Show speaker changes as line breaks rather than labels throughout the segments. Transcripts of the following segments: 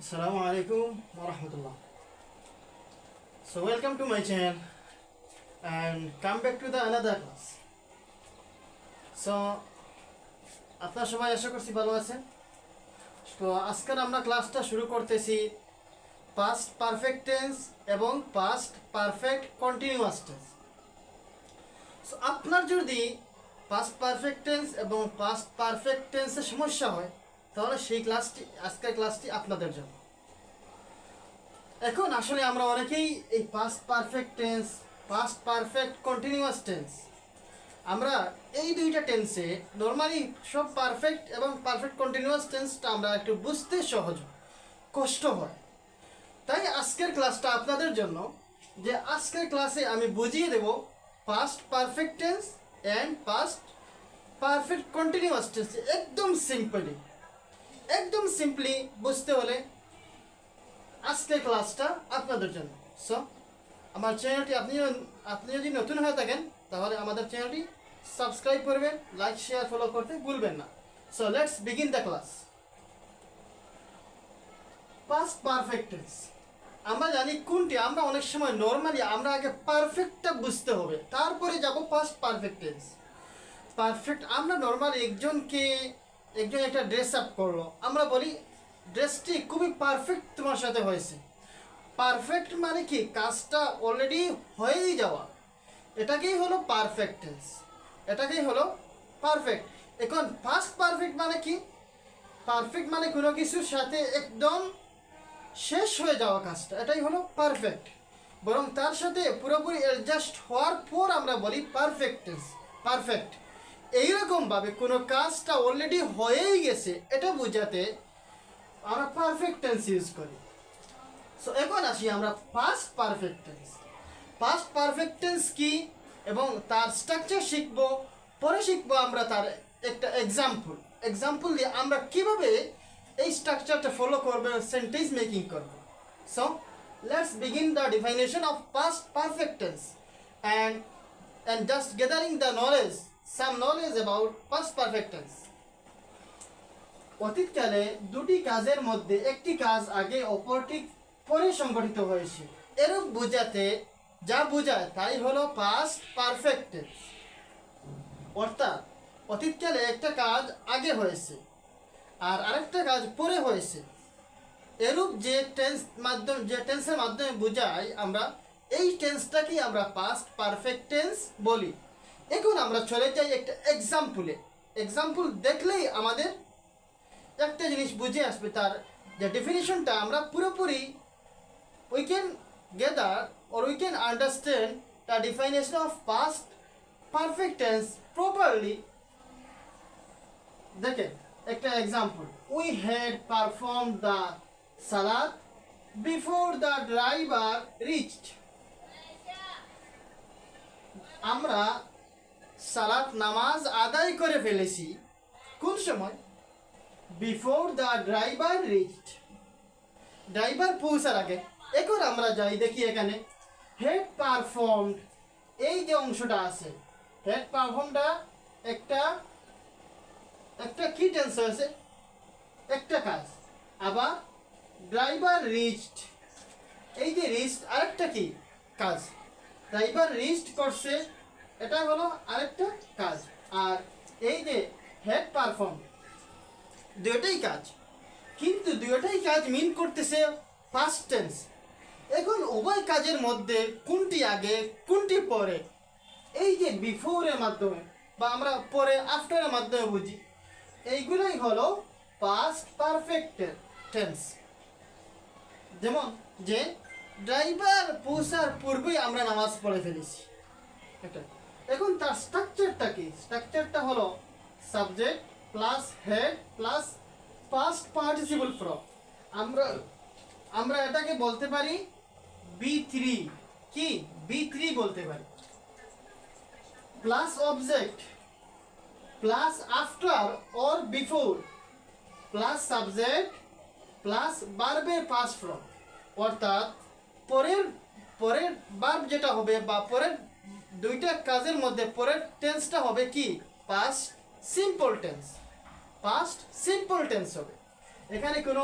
Alaikum wa rahmatullah. So, welcome to my channel and come back to the another class. So, আপনার সবাই আশা করছি ভালো আছেন তো আজকের আমরা ক্লাসটা শুরু করতেছি পাস্ট পারফেক্ট টেন্স এবং past perfect continuous tense so আপনার যদি পাস্ট পারফেক্ট টেন্স এবং পাস্ট পারফেক্ট টেন্সের সমস্যা হয় তাহলে সেই ক্লাসটি আজকের ক্লাসটি আপনাদের জন্য। এখন আসলে আমরা অনেকেই এই past perfect tense past perfect continuous tense আমরা এই দুইটা টেন্সে নর্মালি সব পারফেক্ট এবং পারফেক্ট কন্টিনিউয়াস টেন্সটা আমরা একটু বুঝতে সহজ, কষ্ট হয়। তাই আজকের ক্লাসটা আপনাদের জন্য যে আজকের ক্লাসে আমি বুঝিয়ে দেব past perfect tense and past perfect continuous tense একদম সিম্পলি একদম সিম্পলি বুঝতে হলে আজকের ক্লাসটা আপনাদের জন্য। সো আমার চ্যানেলটি আপনি আপনি যদি নতুন হয়ে থাকেন, তাহলে আমাদের চ্যানেলটি সাবস্ক্রাইব করবেন লাইক শেয়ার ফলো করতে ভুলবেন না। So let's begin the class past perfect tense আমরা জানি কোনটি, আমরা অনেক সময় নর্মালি আমরা আগে পারফেক্টটা বুঝতে হবে, তারপরে যাব পাস্ট পারফেক্ট টেন্স পারফেক্ট আমরা নর্মাল একজনকে একজন একটা ড্রেস আপ করল। আমরা বলি ড্রেসটি খুবই পারফেক্ট তোমার সাথে হয়েছে। পারফেক্ট মানে কি? কাজটা অলরেডি হয়েই যাওয়া। এটাকেই হলো পারফেক্ট টেন্স এটাকেই হলো পারফেক্ট এখন ফার্স্ট পারফেক্ট মানে কি? পারফেক্ট মানে কোনো কিছুর সাথে একদম শেষ হয়ে যাওয়া কাজটা। এটাই হলো পারফেক্ট বরং তার সাথে পুরোপুরি অ্যাডজাস্ট হওয়ার পর আমরা বলি পারফেক্ট পারফেক্ট এইরকমভাবে কোনো কাজটা অলরেডি হয়েই গেছে, এটা বোঝাতে আমরা পারফেক্ট টেন্স ইউজ করি। সো এখন আসি আমরা past perfect tense past perfect tense কি এবং তার স্ট্রাকচার শিখব, পরে শিখব আমরা তার একটা এক্সাম্পল এক্সাম্পল দিয়ে আমরা কীভাবে এই স্ট্রাকচারটা ফলো করবে সেন্টেন্স মেকিং করব। So let's begin the definition of past perfect tense and and just gathering the knowledge some knowledge about past perfect tense অতীতকালে দুটি কাজের মধ্যে একটি কাজ আগে অপরটি পরে সংগঠিত হয়েছে। এরূপ বোঝাতে যা বোঝায় তাই হলো পাস্ট পারফেক্ট টেন্স অর্থাৎ অতীতকালে একটা কাজ আগে হয়েছে আর আরেকটা কাজ পরে হয়েছে। এরূপ যে টেন্স মাধ্যম যে টেন্সের মাধ্যমে বোঝাই আমরা, এই টেন্সটাকেই আমরা পাস্ট পারফেক্ট টেন্স বলি। এখন আমরা চলে যাই একটা এক্সাম্পলে এক্সাম্পল দেখলেই আমাদের একটা জিনিস বুঝে আসবে, তার যে ডেফিনেশনটা আমরা পুরোপুরি we can gather or we can understand the definition of past perfect tense properly. দেখেন, একটা example we had perform the salat before the driver reached আমরা সালাত নামাজ আদায় করে ফেলেছি। কোন সময়? Before the driver reached driver পৌঁছার আগে। এখন আমরা যাই দেখি এখানে। হেড পারফর্মড এই যে অংশটা আছে। হেড পারফর্মটা একটা একটা কি টেন্স হয়েছে একটা কাজ। আবার ড্রাইভার রিচড এই যে রিস্ট আরেকটা কি কাজ। ড্রাইভার রিস্ট করছে এটা হলো আরেকটা কাজ। আর এই যে হেড পারফর্ম দুটোই কাজ। কিন্তু দুটোই কাজ মিন করতেছে ফার্স্ট টেন্স এখন উভয় কাজের মধ্যে কোনটি আগে, কোনটি পরে? এই যে বিফোরের মাধ্যমে বা আমরা পরে আফটারের মাধ্যমে বুঝি। এইগুলোই হলো পাস্ট পারফেক্ট টেন্স যেমন যে ড্রাইভার পৌঁছার পূর্বেই আমরা নামাজ পড়ে ফেলেছি। এটা এখন তার স্ট্রাকচারটা কি? স্ট্রাকচারটা হলো subject plus had plus past participle form আমরা আমরা এটাকে বলতে পারি বি থ্রি কি? বি থ্রি বলতে পারি। Plus object plus after or before plus subject plus বার্বের past form অর্থাৎ পরের পরের বার্ব যেটা হবে বা পরের দুইটা কাজের মধ্যে পরের টেন্সটা হবে কি? Past simple tense past simple tense হবে। এখানে কোনো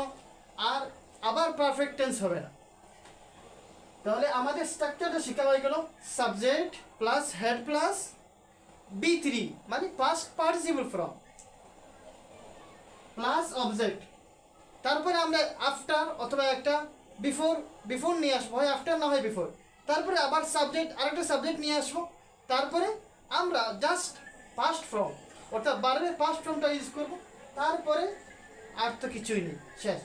আর আবার পারফেক্ট টেন্স হবে না। তাহলে আমাদের স্ট্রাকচারটা শেখা হয়ে গেল subject plus had plus B three মানে past participle form plus object তারপরে আমরা আফটার অথবা একটা বিফোর বিফোর নিয়ে আসব। হয় আফটার না হয় বিফোর তারপরে আবার সাবজেক্ট আরেকটা সাবজেক্ট নিয়ে আসব। তারপরে আমরা জাস্ট পাস্ট ফর্ম অর্থাৎ বারের পাস্ট ফর্মটা ইউজ করব। তারপরে আর তো কিছুই নেই, শেষ।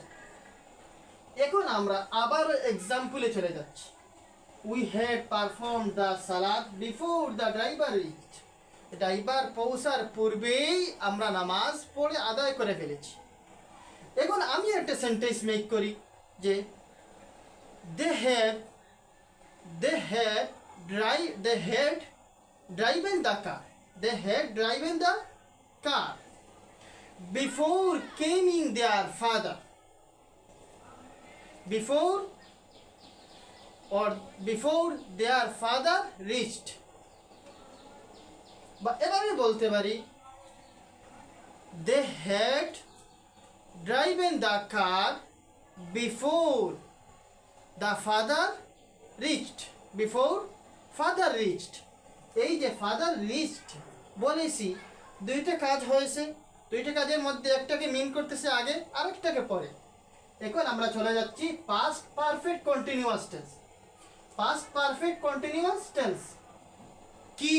এখন আমরা আবার এক্সাম্পলে চলে যাচ্ছি। We had perform the salat before the driver reach driver পৌঁছার পূর্বেই আমরা নামাজ পড়ে আদায় করে ফেলেছি। এখন আমি একটা সেন্টেন্স মেক করি যে they have they had drive they had driven the car they had driven the car before coming their father before or before their father reached. বা এভাবে বলতে পারি they had driven the car before the father reached before father reached এই যে father reached বলেছি, দুইটা কাজ হয়েছে। দুইটা কাজের মধ্যে একটাকে মিন করতেছে আগে, আরেকটাকে পরে। এখন আমরা চলে যাচ্ছি past perfect continuous tense past perfect continuous tense কি?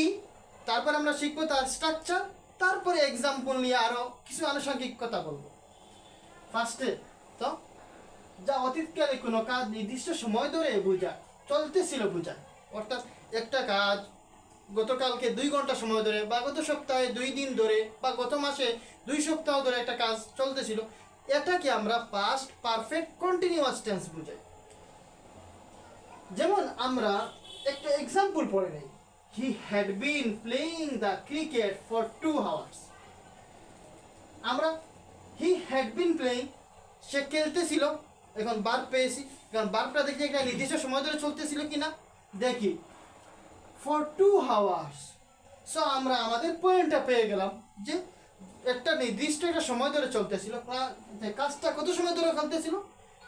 তারপর আমরা শিখব তার স্ট্রাকচার তারপরে এক্সাম্পল নিয়ে আরও কিছু আনুষঙ্গিক কথা বলব। ফার্স্টে তো, যা অতীতকালে কোনো কাজ নির্দিষ্ট সময় ধরে বোঝা চলতেছিল বোঝা অর্থাৎ একটা কাজ, গতকালকে দুই ঘণ্টা সময় ধরে বা গত সপ্তাহে দুই দিন ধরে বা গত মাসে দুই সপ্তাহ ধরে একটা কাজ চলতেছিল। এটাকে আমরা পাস্ট পারফেক্ট কন্টিনিউয়াস টেন্স বুঝাই? যেমন আমরা একটা এক্সাম্পল পড়ে নেই। He had been playing the cricket for two hours আমরা হি হ্যাড বিন প্লেয়িং সে খেলতেছিল, এখন বার পেয়েছি। কারণ বারটা দেখি একটা নির্দিষ্ট সময় ধরে চলতেছিল কিনা? দেখি। ফর টু আওয়ার্স সো আমরা আমাদের পয়েন্টটা পেয়ে গেলাম যে একটা নির্দিষ্ট একটা সময় ধরে চলতেছিল। কাজটা কত সময় ধরে খেলতেছিল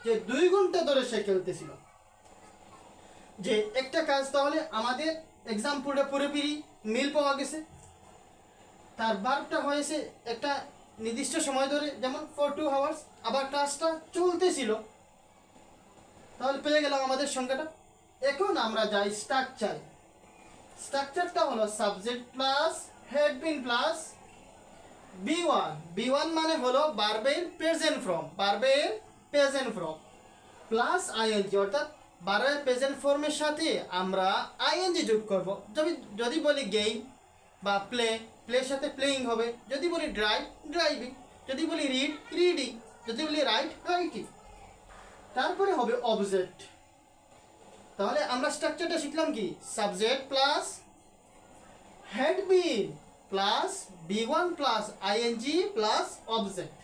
যে দুই ঘণ্টা ধরে সে খেলতেছিল। যে একটা কাজ তাহলে আমাদের এক্সাম্পলটা পুরোপুরি মিল পাওয়া গেছে। তার বারটা হয়েছে একটা নির্দিষ্ট সময় ধরে, যেমন ফর টু আওয়ার্স আবার কাজটা চলতেছিল। তাহলে পেয়ে গেলাম আমাদের সংখ্যাটা। এখন আমরা যাই স্ট্রাকচার স্ট্রাকচারটা হলো subject plus had been plus B one B one মানে হলো বারবের প্রেজেন্ট ফ্রম বারবের প্রেজেন্ট ফ্রম প্লাস আইএনজি অর্থাৎ বারবের প্রেজেন্ট ফর্মের সাথে আমরা আইএনজি যোগ করব। যদি যদি বলি গেম বা প্লে প্লের সাথে প্লেইং হবে। যদি বলি ড্রাইভ ড্রাইভিং যদি বলি রিড রিডিং যদি বলি রাইট রাইটিং তারপরে হবে অবজেক্ট তাহলে আমরা স্ট্রাকচারটা শিখলাম কি? Subject plus had been plus B one plus ING plus object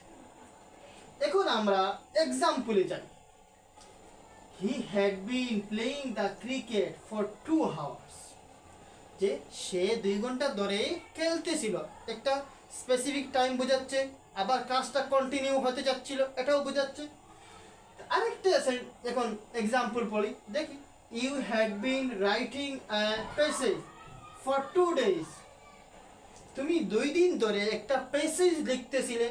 এখন আমরা এক্সাম্পলে যাই। He had been playing the cricket for two hours যে সে দুই ঘণ্টা ধরে খেলতেছিল। একটা স্পেসিফিক টাইম বোঝাচ্ছে, আবার কাজটা কন্টিনিউ হতে যাচ্ছিল এটাও বোঝাচ্ছে। আরেকটা এখন এক্সাম্পল বলি দেখি। You had been writing passage for two days তুমি দুই দিন ধরে একটা পেসেজ লিখতেছিলে।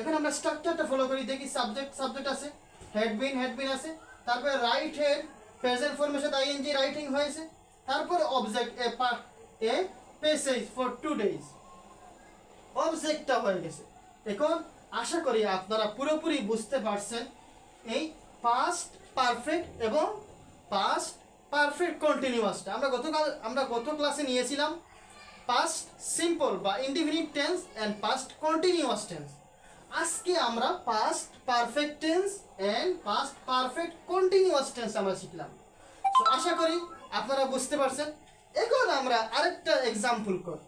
এখন আমরা স্ট্রাকচারটা ফলো করি, দেখি সাবজেক্ট সাবজেক্ট আছে। হেড বিন হেড বিন আছে। তারপরে রাইট হেড প্রেজেন্ট ফর্মের সাথে আইএনজি রাইটিং হয়েছে। তারপরে object a a passage for two days অবজেক্টটা হয়ে গেছে। এখন আশা করি আপনারা পুরোপুরি বুঝতে পারছেন এই পাস্ট পারফেক্ট এবং পাস্ট পারফেক্ট কন্টিনিউয়াসটা আমরা গতকাল আমরা গত ক্লাসে নিয়েছিলাম পাস্ট সিম্পল বা indefinite tense and past continuous tense আজকে আমরা past perfect tense and past perfect continuous tense আমরা শিখলাম। তো আশা করি আপনারা বুঝতে পারছেন। এখন আমরা আরেকটা এক্সাম্পল কর।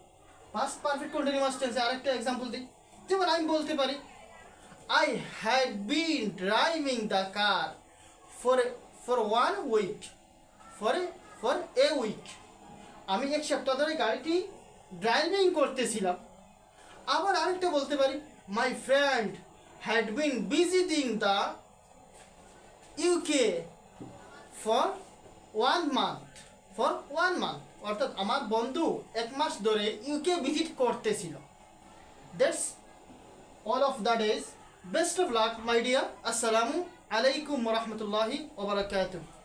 পাস্ট পারফেক্ট কন্টিনিউয়াস টেন্সে আরেকটা এক্সাম্পল দিই। যেমন আমি বলতে পারি I had been driving the car for for one week. For for a week. আমি এক সপ্তাহ ধরে গাড়িটি ড্রাইভিং করতেছিলাম আবার আরেকটা বলতে পারি my friend had been visiting the UK for one month for one month অর্থাৎ আমার বন্ধু এক মাস ধরে ইউকে ভিজিট করতেছিল that's all of that is luck my dear assalamu alaikum wa rahmatullahi wa barakatuh